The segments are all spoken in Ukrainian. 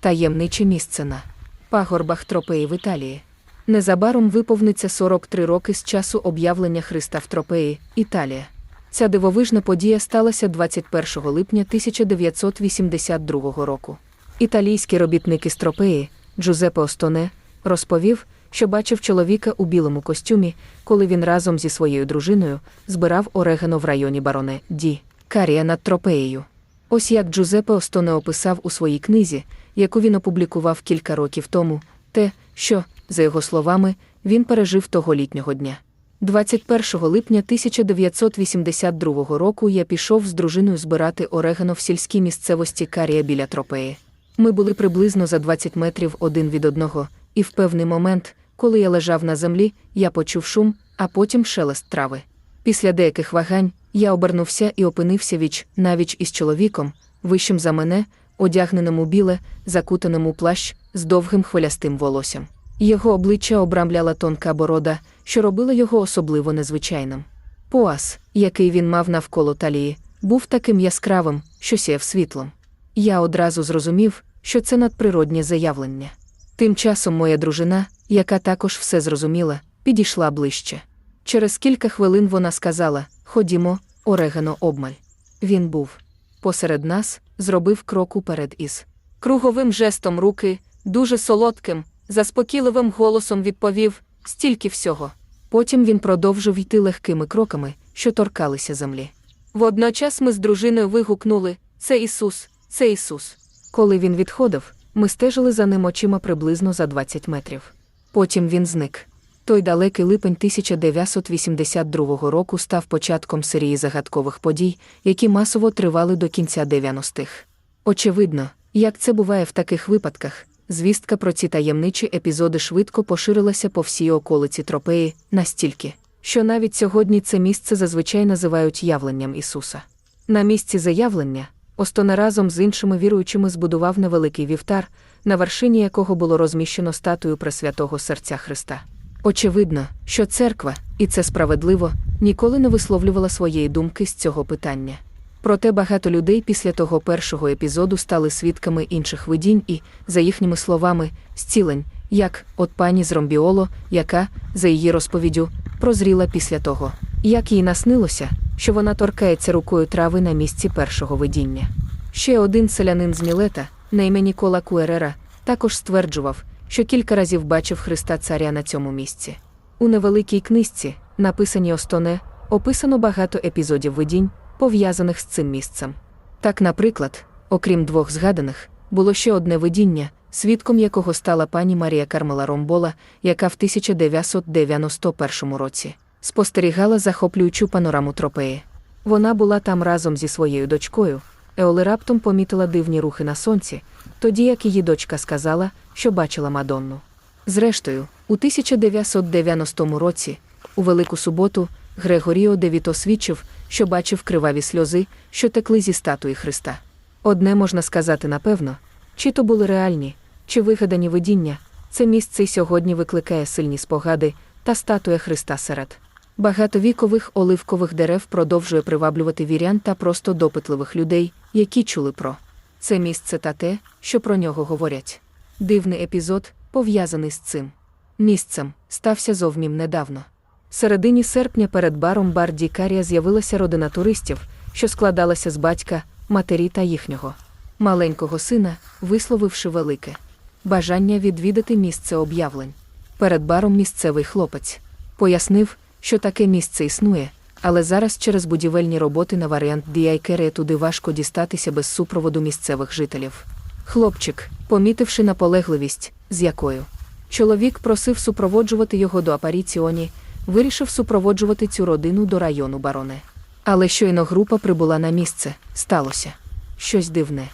Таємниче місце на пагорбах Тропеї в Італії. Незабаром виповниться 43 роки з часу об'явлення Христа в Тропеї, Італія. Ця дивовижна подія сталася 21 липня 1982 року. Італійський робітник із Тропеї, Джузеппе Остоне, розповів, що бачив чоловіка у білому костюмі, коли він разом зі своєю дружиною збирав орегано в районі бароне Ді Карія над Тропеєю. Ось як Джузеппе Остоне описав у своїй книзі, яку він опублікував кілька років тому, те, що, за його словами, він пережив того літнього дня. 21 липня 1982 року я пішов з дружиною збирати орегано в сільській місцевості Карія біля Тропеї. Ми були приблизно за 20 метрів один від одного, і в певний момент, коли я лежав на землі, я почув шум, а потім шелест трави. Після деяких вагань я обернувся і опинився віч навіч із чоловіком, вищим за мене, одягненим у біле, закутаним у плащ з довгим хвилястим волоссям. Його обличчя обрамляла тонка борода, що робила його особливо незвичайним. Поас, який він мав навколо талії, був таким яскравим, що сяяв світлом. Я одразу зрозумів, що це надприроднє заявлення. Тим часом моя дружина, яка також все зрозуміла, підійшла ближче. Через кілька хвилин вона сказала: Ходімо, Орегано обмаль. Він був посеред нас, зробив крок уперед із круговим жестом руки, дуже солодким, заспокійливим голосом відповів стільки всього. Потім він продовжив йти легкими кроками, що торкалися землі. Водночас ми з дружиною вигукнули Це Ісус, це Ісус. Коли він відходив, ми стежили за ним очима приблизно за 20 метрів. Потім він зник. Той далекий липень 1982 року став початком серії загадкових подій, які масово тривали до кінця 90-х. Очевидно, як це буває в таких випадках, звістка про ці таємничі епізоди швидко поширилася по всій околиці Тропеї настільки, що навіть сьогодні це місце зазвичай називають явленням Ісуса. На місці заявлення Остона разом з іншими віруючими збудував невеликий вівтар, на вершині якого було розміщено статую Пресвятого серця Христа. Очевидно, що церква, і це справедливо, ніколи не висловлювала своєї думки з цього питання. Проте багато людей після того першого епізоду стали свідками інших видінь і, за їхніми словами, зцілень, як от пані з Ромбіоло, яка, за її розповіддю, прозріла після того, як їй наснилося, що вона торкається рукою трави на місці першого видіння. Ще один селянин з Мілета, на ім'я Нікола Куерера, також стверджував, що кілька разів бачив Христа Царя на цьому місці. У невеликій книжці, написаній Остоне, описано багато епізодів видінь, пов'язаних з цим місцем. Так, наприклад, окрім двох згаданих, було ще одне видіння, свідком якого стала пані Марія Кармела Ромбола, яка в 1991 році спостерігала захоплюючу панораму тропеї. Вона була там разом зі своєю дочкою. Еоле раптом помітила дивні рухи на сонці, тоді як її дочка сказала, що бачила Мадонну. Зрештою, у 1990 році, у Велику суботу, Грегоріо Девіто свідчив, що бачив криваві сльози, що текли зі статуї Христа. Одне можна сказати напевно, чи то були реальні, чи вигадані видіння, це місце й сьогодні викликає сильні спогади та статуя Христа серед. Багатовікових оливкових дерев продовжує приваблювати вірян та просто допитливих людей, які чули про це місце та те, що про нього говорять. Дивний епізод, пов'язаний з цим місцем, стався зовнім недавно. Середині серпня перед баром бар Дікарія з'явилася родина туристів, що складалася з батька, матері та їхнього маленького сина, висловивши велике бажання відвідати місце об'явлень. Перед баром місцевий хлопець пояснив, що таке місце існує, але зараз через будівельні роботи на варіант Діайкере туди важко дістатися без супроводу місцевих жителів. Хлопчик, помітивши наполегливість, з якою чоловік просив супроводжувати його до апаріціоні, вирішив супроводжувати цю родину до району бароне. Але щойно група прибула на місце, сталося щось дивне.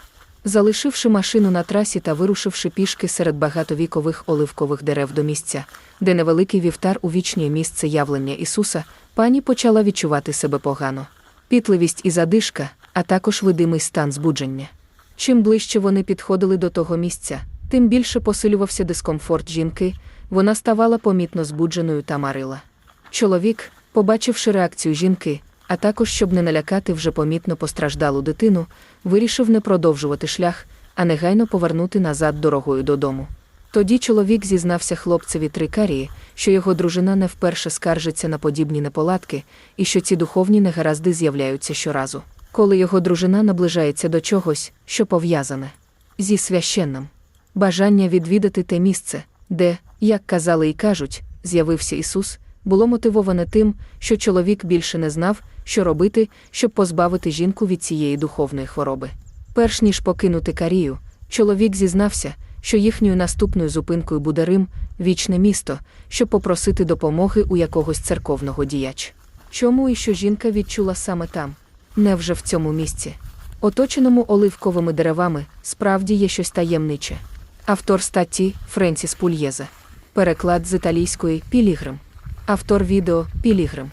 Залишивши машину на трасі та вирушивши пішки серед багатовікових оливкових дерев до місця, де невеликий вівтар увічнює місце явлення Ісуса, пані почала відчувати себе погано. Пітливість і задишка, а також видимий стан збудження. Чим ближче вони підходили до того місця, тим більше посилювався дискомфорт жінки, вона ставала помітно збудженою та марила. Чоловік, побачивши реакцію жінки, а також щоб не налякати вже помітно постраждалу дитину, вирішив не продовжувати шлях, а негайно повернути назад дорогою додому. Тоді чоловік зізнався хлопцеві Трикарії, що його дружина не вперше скаржиться на подібні неполадки, і що ці духовні негаразди з'являються щоразу, коли його дружина наближається до чогось, що пов'язане зі священним. Бажання відвідати те місце, де, як казали і кажуть, з'явився Ісус, було мотивоване тим, що чоловік більше не знав, що робити, щоб позбавити жінку від цієї духовної хвороби. Перш ніж покинути Карію, чоловік зізнався, що їхньою наступною зупинкою буде Рим, вічне місто, щоб попросити допомоги у якогось церковного діяча. Чому і що жінка відчула саме там? Невже в цьому місці? Оточеному оливковими деревами, справді є щось таємниче. Автор статті Френсіс Пульєзе. Переклад з італійської Пілігрим. Автор відео Пілігрим.